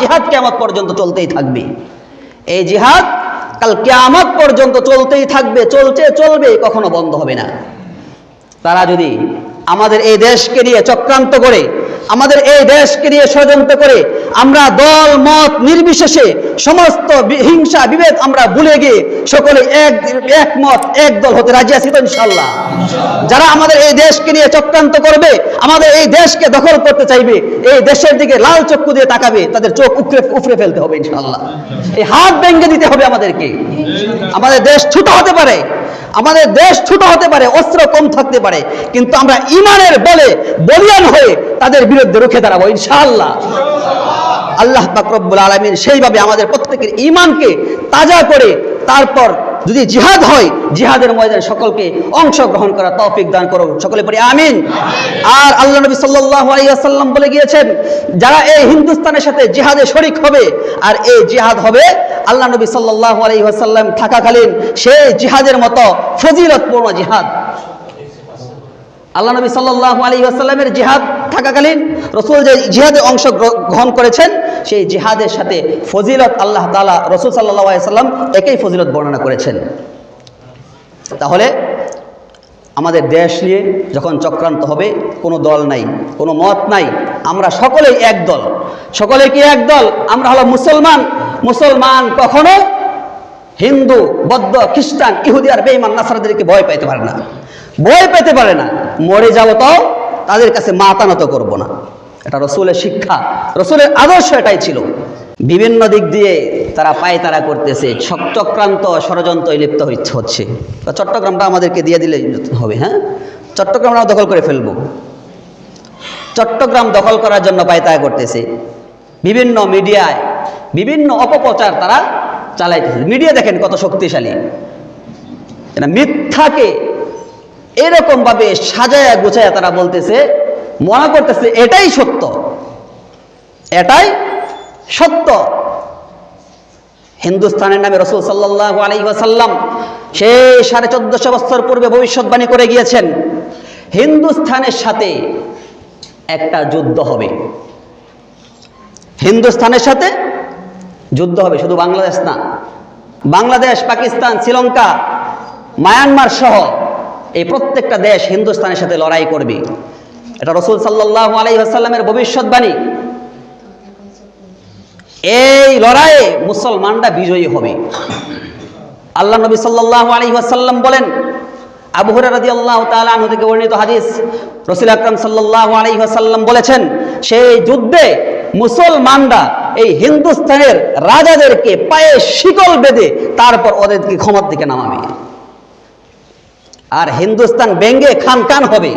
জিহাদ কিয়ামত পর্যন্ত চলতেই থাকবে। এই জিহাদ কাল কিয়ামত পর্যন্ত চলতেই থাকবে, চলছে, চলবে, কখনো বন্ধ হবে না। তারা যদি আমাদের এই দেশকে নিয়ে চক্রান্ত করে আমাদের এই দেশকে নিয়ে ষড়যন্ত্র করে আমরা দল, মত, নির্বিশেষে সমস্ত হিংসা, বিভেদ আমরা ভুলে গিয়ে সকলে এক, একমত, এক দল হতে রাজি আছি তো ইনশাল্লাহ যারা আমাদের এই দেশকে নিয়ে চক্রান্ত করবে, আমাদের এই দেশকে দখল করতে চাইবে, এই দেশের দিকে লাল চক্ষু দিয়ে তাকাবে, তাদের চোখ উপরে উপরে ফেলতে হবে ইনশাল্লাহ এই হাত ভেঙে দিতে হবে আমাদেরকে। আমাদের দেশ ছোট হতে পারে আমাদের দেশ ছোট হতে পারে, অস্ত্র কম থাকতে পারে, কিন্তু আমরা ইমানের বলে বলিয়ান হয়ে তাদের বিরুদ্ধে রুখে দাঁড়াবো, ইনশাআল্লাহ। আল্লাহ বাকরবুল আলমিন সেইভাবে আমাদের প্রত্যেকের ইমানকে তাজা করে তারপর যদি জিহাদ হয়, জিহাদের ময়দানে সকলকে অংশগ্রহণ করা তৌফিক দান করো সকলে পড়ি আমিন। আর আল্লাহ নবী সাল্লাল্লাহু আলাইহি ওয়াসাল্লাম বলে গিয়েছেন, যারা এই হিন্দুস্তানের সাথে জিহাদে শরিক হবে আর এই জিহাদ হবে, আল্লাহ নবী সাল্লাল্লাহু আলাইহি ওয়াসাল্লাম থাকাকালীন সেই জিহাদের মতো ফজিলতপূর্ণ জিহাদ। আল্লাহ নবী সাল্লাল্লাহু আলাইহি ওয়াসাল্লামের জিহাদ থাকাকালীন রসুল যে জিহাদে অংশ গ্র- গ্রহণ করেছেন, সেই জিহাদের সাথে ফজিলত আল্লাহ তাআলা রসুল আলাইহি সাল্লাম একই ফজিলত বর্ণনা করেছেন। তাহলে আমাদের দেশ নিয়ে যখন চক্রান্ত হবে, কোনো দল নাই, কোনো মত নাই, আমরা সকলেই এক দল। সকলে কি এক দল? আমরা হলো মুসলমান। মুসলমান কখনো হিন্দু, বৌদ্ধ, খ্রিস্টান, ইহুদি আর বেঈমান, নাসারাদেরকে ভয় পাইতে পারে না। ভয় পেতে পারে না। মরে যাব তো তাদের কাছে মাতানত করব না। এটা রসুলের শিক্ষা, রসুলের আদর্শ এটাই ছিল। বিভিন্ন দিক দিয়ে তারা পায়তারা করতেছে চক্রান্ত ষড়যন্ত্র লিপ্ত হচ্ছে- চট্টগ্রামটা আমাদেরকে দিয়ে দিলে হবে হ্যাঁ? চট্টগ্রাম আমরা দখল করে ফেলব। চট্টগ্রাম দখল করার জন্য পায়তারা করতেছে। বিভিন্ন মিডিয়ায় বিভিন্ন অপপ্রচার তারা চালাইতেছে। মিডিয়া দেখেন কত শক্তিশালী। মিথ্যাকে এরকম ভাবে সাজায়া গুছায়া তারা বলতেছে, মনে করতেছে এটাই সত্য। এটাই সত্য। হিন্দুস্তানের নামে রসুল সাল্লাহ আলী ওয়াসাল্লাম সেই সাড়ে চোদ্দশো বছর পূর্বে ভবিষ্যৎবাণী করে গিয়েছেন হিন্দুস্তানের সাথে একটা যুদ্ধ হবে। হিন্দুস্থানের সাথে যুদ্ধ হবে, শুধু বাংলাদেশ না। বাংলাদেশ, পাকিস্তান, শ্রীলঙ্কা, মায়ানমার সহ এই প্রত্যেকটা দেশ হিন্দুস্তানের সাথে লড়াই করবে। এটা রসুল সাল্লাহ আলাইসাল্লামের ভবিষ্যৎবাণী। এই লড়াইয়ে মুসলমানরা বিজয়ী হবে। আল্লাহ নবী সাল্লাহ আলী ওয়াসাল্লাম বলেন তাআলা থেকে বর্ণিত হাদিস, রাসূল আকরাম সাল্লাল্লাহু আলাইহি ওয়াসাল্লাম বলেছেন, সেই যুদ্ধে মুসলমানরা এই হিন্দুস্তানের রাজাদেরকে পায়ে শিকল বেঁধে তারপর ওদেরকে ক্ষমার দিকে নামাবে। আর হিন্দুস্তান ব্যঙ্গে খান খান হবে।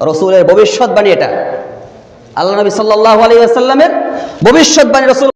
রসুলের ভবিষ্যৎবাণী এটা। আল্লাহ নবী সাল্লাহ আলিয়া সাল্লামের ভবিষ্যৎবাণী রসুল